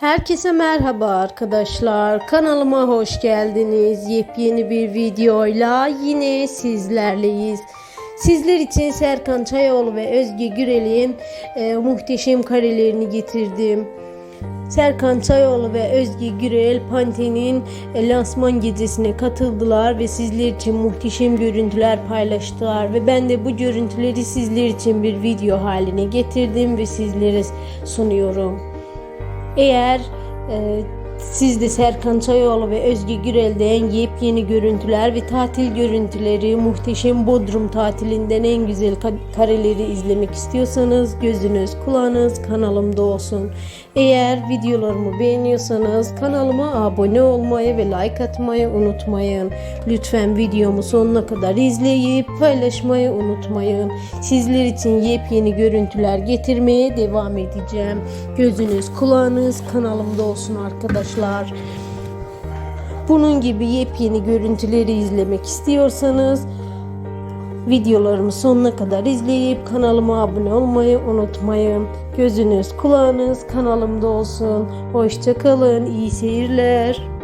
Herkese merhaba arkadaşlar. Kanalıma hoş geldiniz. Yepyeni bir videoyla yine sizlerleyiz. Sizler için Serkan Çayoğlu ve Özge Gürel'in e, muhteşem karelerini getirdim. Serkan Çayoğlu ve Özge Gürel Panten'in e, lansman gecesine katıldılar ve sizler için muhteşem görüntüler paylaştılar ve ben de bu görüntüleri sizler için bir video haline getirdim ve sizlere sunuyorum. Eğer e, siz de Serkan Çayoğlu ve Özge Gürel'den yepyeni görüntüler ve tatil görüntüleri, muhteşem Bodrum tatilinden en güzel ka- kareleri izlemek istiyorsanız gözünüz kulağınız kanalımda olsun. Eğer videolarımı beğeniyorsanız kanalıma abone olmayı ve like atmayı unutmayın. Lütfen videomu sonuna kadar izleyip paylaşmayı unutmayın. Sizler için yepyeni görüntüler getirmeye devam edeceğim. Gözünüz kulağınız kanalımda olsun arkadaşlar. Bunun gibi yepyeni görüntüleri izlemek istiyorsanız videolarımı sonuna kadar izleyip kanalıma abone olmayı unutmayın. Gözünüz kulağınız kanalımda olsun. Hoşçakalın. iyi seyirler.